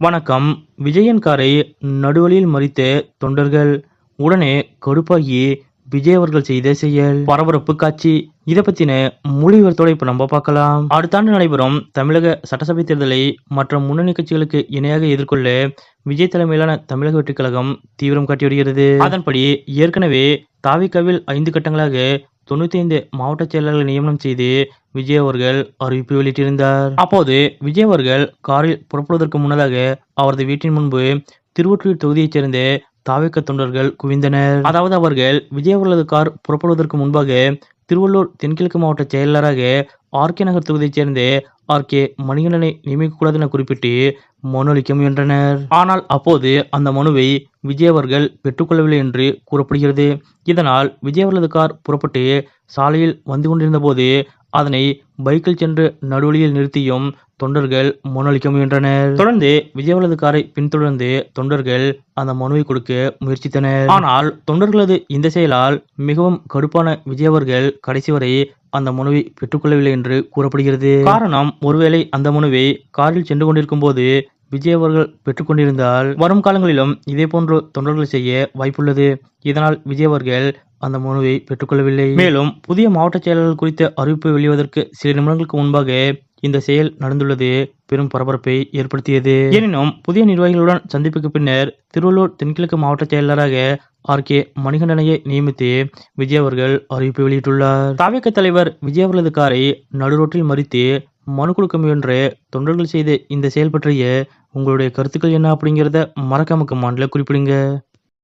வணக்கம். விஜயன் காரை நடுவழியில் மறித்த தொண்டர்கள் உடனே கடுப்பாகி விஜய் அவர்கள் செய்த செயல். பரபரப்பு காட்சி. இதை பத்தின முழு இப்ப நம்ம பார்க்கலாம். அடுத்த ஆண்டு நடைபெறும் தமிழக சட்டசபை தேர்தலை மற்ற முன்னணி கட்சிகளுக்கு இணையாக எதிர்கொள்ள விஜய் தலைமையிலான தமிழக வெற்றிக் கழகம் தீவிரம் காட்டி வருகிறது அதன்படி ஏற்கனவே தாவிக்காவில் ஐந்து கட்டங்களாக தொண்ணூத்தி ஐந்து மாவட்ட செயலாளர்களை நியமனம் செய்து விஜய் அவர்கள் அறிவிப்பு வெளியிட்டிருந்தார். அப்போது விஜய் அவர்கள் காரில் புறப்படுவதற்கு முன்னதாக அவரது வீட்டின் முன்பு திருவொற்றியூர் தொகுதியைச் சேர்ந்த தாவேக்க தொண்டர்கள் குவிந்தனர். அதாவது அவர்கள் விஜய் அவர்களது கார் புறப்படுவதற்கு முன்பாக திருவள்ளூர் தென்கிழக்கு மாவட்ட செயலாளராக ஆர்கே நகர் தொகுதியைச் சேர்ந்த ஆர்கே மணிகண்டனை நியமிக்கக்கூடாது என குறிப்பிட்டு மனு அளிக்க முயன்றனர். ஆனால் அப்போது அந்த மனுவை விஜய் அவர்கள் பெற்றுக்கொள்ளவில்லை என்று கூறப்படுகிறது. இதனால் விஜய் அவர்களது கார் புறப்பட்டு சாலையில் வந்து கொண்டிருந்த போது அதனை பைக்கில் சென்று நடுவழியில் நிறுத்தியும் தொண்டர்கள் மனு அளிக்க முயன்றனர். தொடர்ந்து விஜய் அவர்களது காரை பின்தொடர்ந்து தொண்டர்கள் அந்த மனுவை கொடுக்க முயற்சித்தனர். ஆனால் தொண்டர்களது இந்த செயலால் மிகவும் கடுப்பான விஜய் அவர்கள் கடைசி வரை அந்த மனுவை பெற்றுக்கொள்ளவில்லை என்று கூறப்படுகிறது. காரணம் ஒருவேளை அந்த மனுவை காரில் சென்று கொண்டிருக்கும் போது விஜய் அவர்கள் பெற்றுக்கொண்டிருந்தால் வரும் காலங்களிலும் இதே போன்ற தொண்டர்கள் செய்ய வாய்ப்புள்ளது. இதனால் விஜய் அவர்கள் அந்த மனுவை பெற்றுக்கொள்ளவில்லை. மேலும் புதிய மாவட்ட செயலாளர் குறித்த அறிவிப்பு வெளிவதற்கு சில நிமிடங்களுக்கு முன்பாக இந்த செயல் நடந்துள்ளது. பெரும் பரபரப்பை ஏற்படுத்தியது. எனினும் புதிய நிர்வாகிகளுடன் சந்திப்புக்கு பின்னர் திருவள்ளூர் தென்கிழக்கு மாவட்ட செயலாளராக ஆர் கே மணிகண்டனையை நியமித்து விஜய் அவர்கள் அறிவிப்பு வெளியிட்டுள்ளார். தாவேக்க தலைவர் விஜய் அவர்களது காரை நடுரோட்டில் மறித்து மனு கொடுக்க முயன்ற தொண்டர்கள் செய்த இந்த செயல் பற்றிய உங்களுடைய கருத்துக்கள் என்ன அப்படிங்கிறத மறக்காம கமாண்டில் குறிப்பிடுங்க.